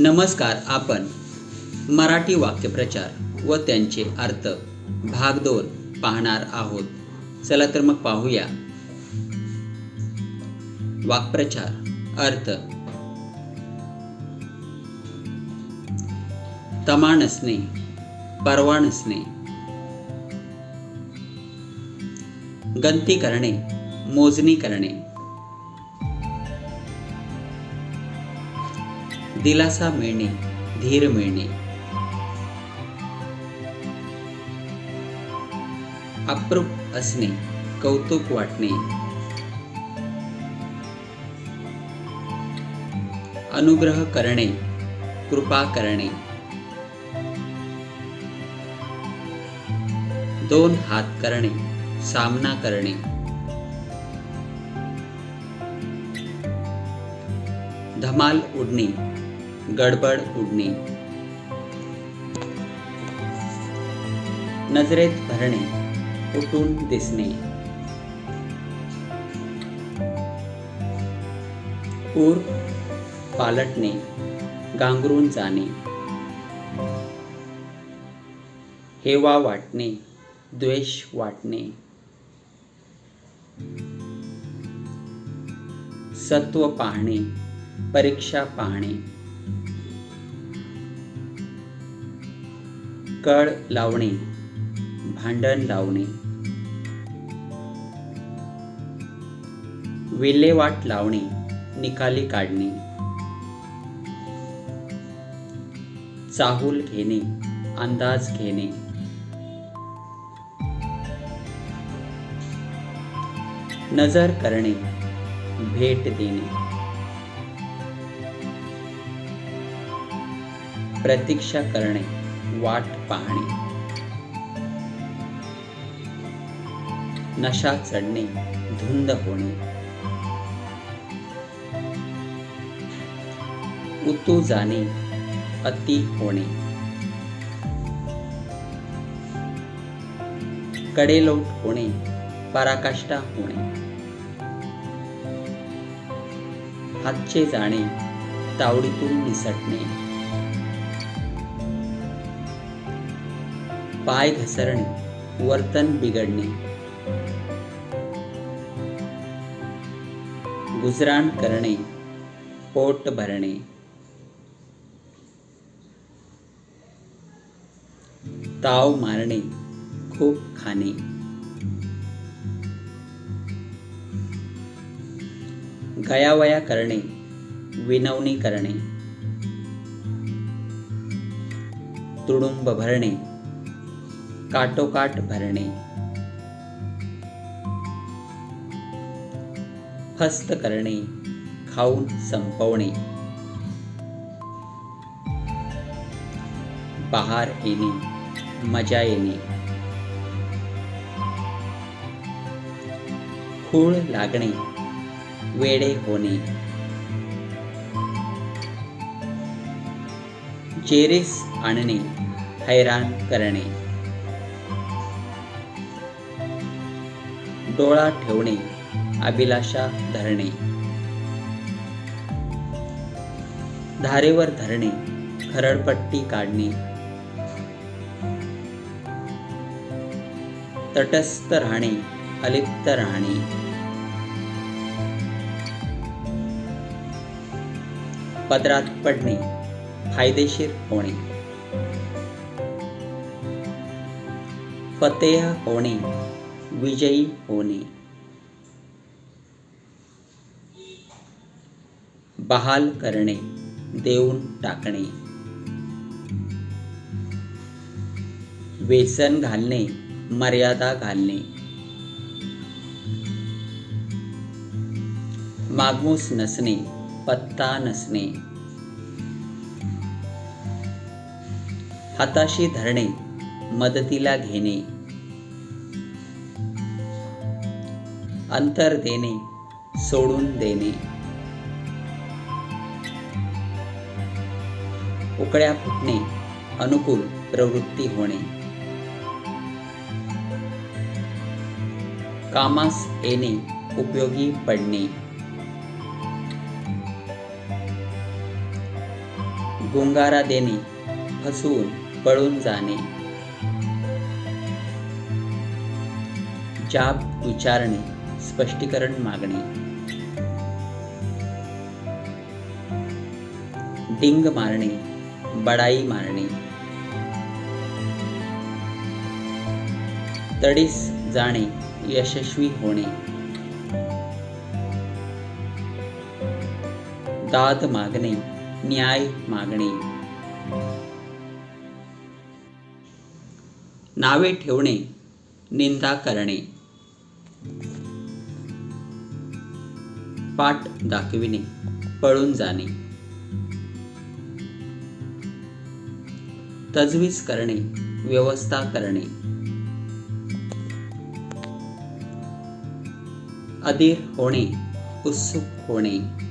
नमस्कार आपण मराठी वाक्यप्रचार व त्यांचे अर्थ भाग दोन पाहणार आहोत. चला तर मग पाहूया. वाक्प्रचार अर्थ. तमा नसणे परवा नसणे गंती करणे मोजणी करणे. दिलासा मिळणे धीर मिळणे. अप्रूप असणे कौतुक वाटणे. अनुग्रह करणे कृपा करणे. दोन हात करणे सामना करणे. धमाल उडणे गडबड उडणे. नजरेत भरणे उठून दिसणे. पूर पालटणे गांगरून जाणे. हेवा वाटणे द्वेष वाटणे. सत्व पाहणे परीक्षा पाहणे. कळ लावणे भांडण लावणे. विल्हेवाट लावणे निकाली काढणे. चाहूल घेणे अंदाज घेणे. नजर करणे भेट देणे. प्रतीक्षा करणे वाट पाहणे. नशा चढणे धुंद होणे. उतू जाणे अति होणे. कडेलोट होणे पराकाष्ठा होणे. हातचे जाणे तावडीतून निसटणे. पाय घसरणे वर्तन बिघडणे. गुजराण करणे पोट भरणे. ताव मारणे खूप खाणे. गयावया करणे विनवणी करणे. तुडुंब भरणे काटोकाट भरणे. फस्त करणे खाऊन संपवणे. बहार येणे मजा येणे. खूळ लागणे वेडे होणे. चेरीस आणणे हैराण करणे. डोळा ठेवणे अभिलाषा धरणे. धारेवर धरणे खरडपट्टी काढणे. तटस्थ राहणे अलिप्त राहणे. पदरात पडणे फायदेशीर होणे. फतेह होणे विजयी होणे. बहाल करणे देऊन टाकणे. व्यसन घालणे मर्यादा घालणे. मागमूस नसणे पत्ता नसणे. हाताशी धरणे मदतीला घेणे. अंतर देणे सोडून देणे. उकड्या फुटणे अनुकूल प्रवृत्ती होणे. कामास येणे उपयोगी पडणे. गुंगारा देणे फसवून पळून जाणे. जाब विचारणे स्पष्टीकरण मागणे. डिंग मारणे बडाई मारणे. तडीस जाणे यशस्वी होणे. दाद मागणे न्याय मागणे. नावे ठेवणे निंदा करणे. पाठ दाखविणे पळून जाणे. तजवीज करणे व्यवस्था करणे. अधीर होणे उत्सुक होणे.